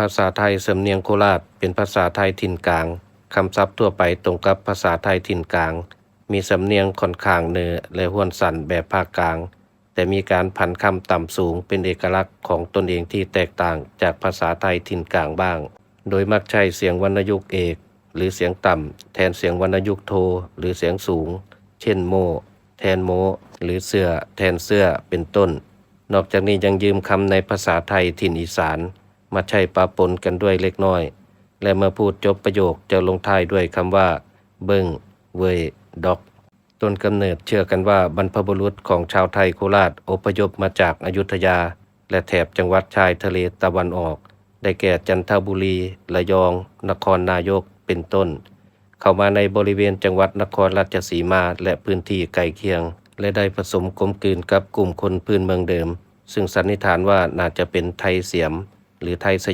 ภาษาไทยสำเนียงโคราชเป็นภาษาไทยถิ่นกลางคำศัพท์ทั่วไปตรงกับภาษาไทยถิ่นกลาง มีสำเนียงค่อนข้างเนือและห้วนสั่นแบบภาคกลาง แต่มีการผันคำต่ำสูงเป็นเอกลักษณ์ของตนเองที่แตกต่างจากภาษาไทยถิ่นกลางบ้าง โดยมักใช้เสียงวรรณยุกต์เอก หรือเสียงต่ำแทนเสียงวรรณยุกต์โท หรือเสียงสูง เช่นโม แทนโม หรือเสื้อ แทนเสื้อเป็นต้น นอกจากนี้ยังยืมคำในภาษาไทยถิ่นอีสาน มาใช้ปะปนกันด้วยเล็กน้อย และเมื่อพูดจบประโยคจะลงท้ายด้วยคำว่า เบิ้งเวยดอกต้นกำเนิดเชื่อกันว่าบรรพบุรุษของชาวไทยโคราชอพยพมาจากอายุทยา และแถบจังหวัดชายทะเลตะวันออก ได้แก่จันทบุรีระยอง นครนายกเป็นต้น เข้ามาในบริเวณจังหวัดนครราชสีมาและพื้นที่ใกล้เคียง และได้ผสมกลมกลืนกับกลุ่มคนพื้นเมืองเดิม ซึ่งสันนิษฐานว่าน่าจะเป็นไทยเสียม หรือไทยส